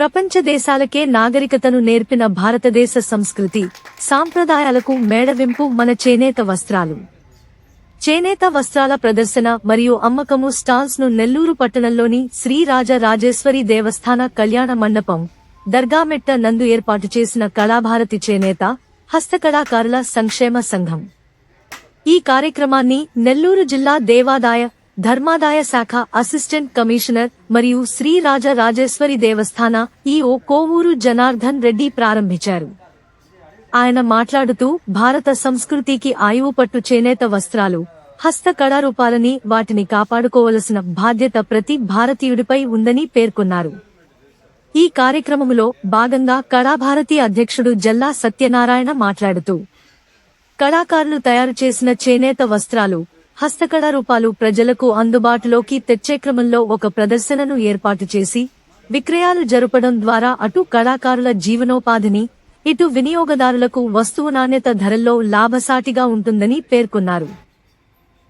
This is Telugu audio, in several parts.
ప్రపంచ దేశాలకే నాగరికతను నేర్పిన భారతదేశ సంస్కృతి సాంప్రదాయాలకు మేడవింపు మన చేనేత వస్త్రాలు. చేనేత వస్త్రాల ప్రదర్శన మరియు అమ్మకము స్టాల్స్ను నెల్లూరు పట్టణంలోని శ్రీ రాజేశ్వరి దేవస్థాన కళ్యాణ మండపం దర్గామెట్ట నందు ఏర్పాటు చేసిన కళాభారతి చేనేత హస్తకళాకారుల సంక్షేమ సంఘం. ఈ కార్యక్రమాన్ని నెల్లూరు జిల్లా దేవాదాయ ధర్మాదాయ శాఖ అసిస్టెంట్ కమిషనర్ మరియు శ్రీ రాజ రాజేశ్వరి దేవస్థాన ఈఓ కోవూరు జనార్దన్ రెడ్డి ప్రారంభించారు. ఆయన మాట్లాడుతూ భారత సంస్కృతికి ఆయువు పట్టు చేనేత వస్త్రాలు హస్త కళారూపాలని వాటిని కాపాడుకోవలసిన బాధ్యత ప్రతి భారతీయుడిపై ఉందని పేర్కొన్నారు. ఈ కార్యక్రమములో భాగంగా కళాభారతి అధ్యక్షుడు జల్లా సత్యనారాయణ మాట్లాడుతూ కళాకారులు తయారు చేసిన చేనేత వస్త్రాలు హస్తకళ రూపాలు ప్రజలకు అందుబాటులోకి తెచ్చే క్రమంలో ఒక ప్రదర్శనను ఏర్పాటు చేసి విక్రయాలు జరపడం ద్వారా అటు కళాకారుల జీవనోపాధిని ఇటు వినియోగదారులకు వస్తువు నాణ్యత ధరల్లో లాభసాటిగా ఉంటుందని పేర్కొన్నారు.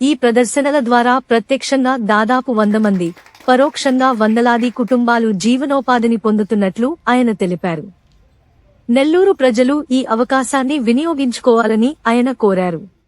ఈ ప్రదర్శనల ద్వారా ప్రత్యక్షంగా దాదాపు వంద మంది పరోక్షంగా వందలాది కుటుంబాలు జీవనోపాధిని పొందుతున్నట్లు ఆయన తెలిపారు. నెల్లూరు ప్రజలు ఈ అవకాశాన్ని వినియోగించుకోవాలని ఆయన కోరారు.